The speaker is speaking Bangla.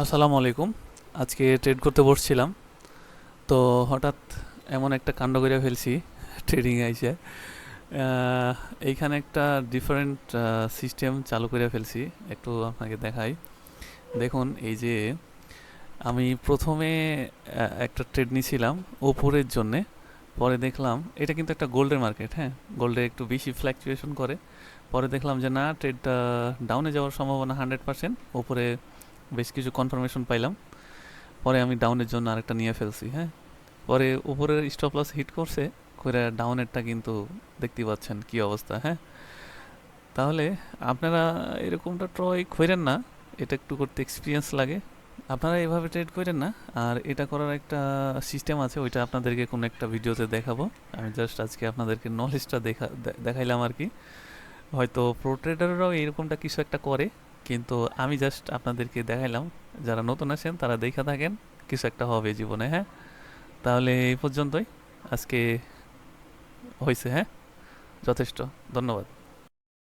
আসসালামু আলাইকুম। আজকে ট্রেড করতে বসছিলাম। তো হঠাৎ এমন একটা কাণ্ড করে ফেলছি ট্রেডিং আইসে। এইখানে একটা ডিফারেন্ট সিস্টেম চালু করে ফেলছি। একটু আপনাকে দেখাই। দেখুন, এই যে আমি প্রথমে একটা ট্রেড নিয়েছিলাম ওপরের জন্যে। পরে দেখলাম, এটা কিন্তু একটা গোল্ডের মার্কেট হ্যাঁ? গোল্ডে একটু বেশি ফ্ল্যাকচুয়েশন করে। পরে দেখলাম যে না ট্রেডটা ডাউনে যাওয়ার সম্ভাবনা হান্ড্রেড পার্সেন্ট ওপরে বেশ কিছু কনফার্মেশন পাইলাম। পরে আমি ডাউনের জন্য আরেকটা নিয়ে ফেলছি হ্যাঁ? পরে উপরের স্টপ লস হিট করছে করে ডাউনেরটা কিন্তু দেখতে পাচ্ছেন কি অবস্থা হ্যাঁ? তাহলে আপনারা এরকমটা ট্রয় করেন না, এটা একটু করতে এক্সপিরিয়েন্স লাগে। আপনারা এভাবে ট্রেড করেন না, আর এটা করার একটা সিস্টেম আছে, ওইটা আপনাদেরকে কোনো একটা ভিডিওতে দেখাবো। আমি জাস্ট আজকে আপনাদেরকে নলেজটা দেখা দেখাইলাম আর কি। হয়তো প্রো ট্রেডাররাও এরকমটা কিছু একটা করে কিন্তু আমি জাস্ট আপনাদেরকে দেখাইলাম, যারা নতুন আছেন তারা দেখা থাকেন, কিছু একটা হবে জীবনে হ্যাঁ? তাহলে এই পর্যন্তই, আজকে হয়েছে হ্যাঁ? যথেষ্ট, ধন্যবাদ।